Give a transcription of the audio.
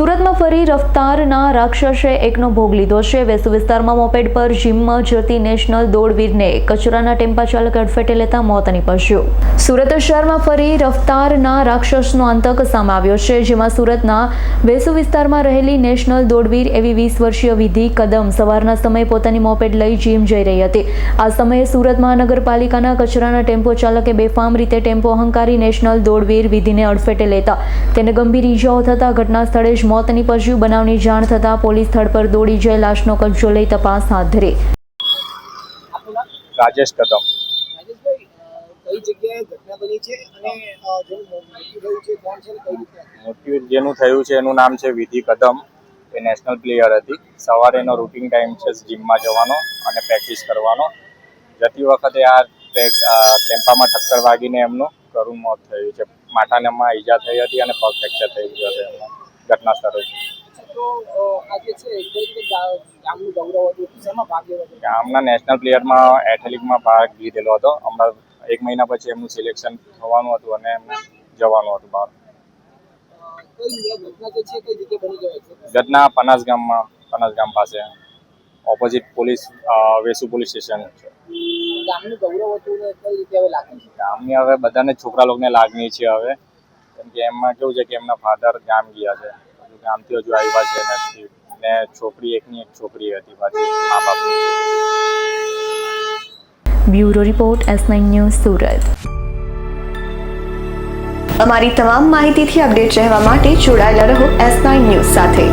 સુરતમાં ફરી રફતારના રાક્ષસે એકનો ભોગ લીધો છે. વેસુ વિસ્તારમાં મોપેડ પર જીમમાં જતી નેશનલ દોડવીરને કચરાના ટેમ્પા ચાલક અડફેટે લેતા મોત નીપજ્યું. સુરત શહેરમાં ફરી રફતારના રાક્ષસનો આતંક સામે છે. જેમાં સુરતના વેસુ વિસ્તારમાં રહેલી નેશનલ દોડવીર એવી વીસ વર્ષીય વિધિ કદમ સવારના સમયે પોતાની મોપેડ લઈ જીમ જઈ રહી હતી. આ સમયે સુરત મહાનગરપાલિકાના કચરાના ટેમ્પો ચાલકે બેફામ રીતે ટેમ્પો અહંકારી નેશનલ દોડવીર વિધિને અડફેટે લેતા તેને ગંભીર ઈજાઓ થતા ઘટના સ્થળે જ મોત નીપજ્યું બનાવની જાણ થતાં પોલીસ સ્થળ પર દોડી જઈ લાશનો કબજો લઈ તપાસ હાથ ધરી. રાજેશ કદમ. રાજેશભાઈ અ, કઈ જગ્યાએ ઘટના બની છે અને અ, જેનું મૃત્યુ થયું છે જેનું થયું છે એનું નામ છે વિધિ કદમ. એ નેશનલ પ્લેયર હતી. સવારે એનો રૂટિન ટાઈમ છે જીમમાં જવાનો અને પ્રેક્ટિસ કરવાનો. જતી વખતે આ ટેમ્પામાં ટક્કર વાગીને એમનું કરુણ મોત થયું છે. માથાનામાં ઈજા થઈ હતી અને પગ ફ્રેક્ચર થઈ ગયો હતો એમનો. ઘટના સ્થળે છે. ગામનું નેશનલ પ્લેયરમાં એથ્લેટિકમાં ભાગ લીધેલો હતો. હમણાં એક મહિના પછી એમનું સિલેક્શન થવાનું હતું અને એમને જવાનું હતું બહાર. ઘટના પનાસ ગામમાં પનાસ ગામ પાસે. Opposite police Vesu police station છે? ગામની હવે બધાને છોકરા લોકોને લાગણી છે હવે. કેમ કે એમાં કેવું છે કે એમના ફાધર ગામ ગયા છે. ગામથી હજુ આવ્યા છે નથી ને છોકરી એકની એક છોકરી હતી પાછી, મા બાપ bureau report S nine news Surat. અમારી તમામ માહિતીથી અપડેટ રહેવા માટે જોડાયેલા રહો એસ નાઇન ન્યૂઝ સાથે.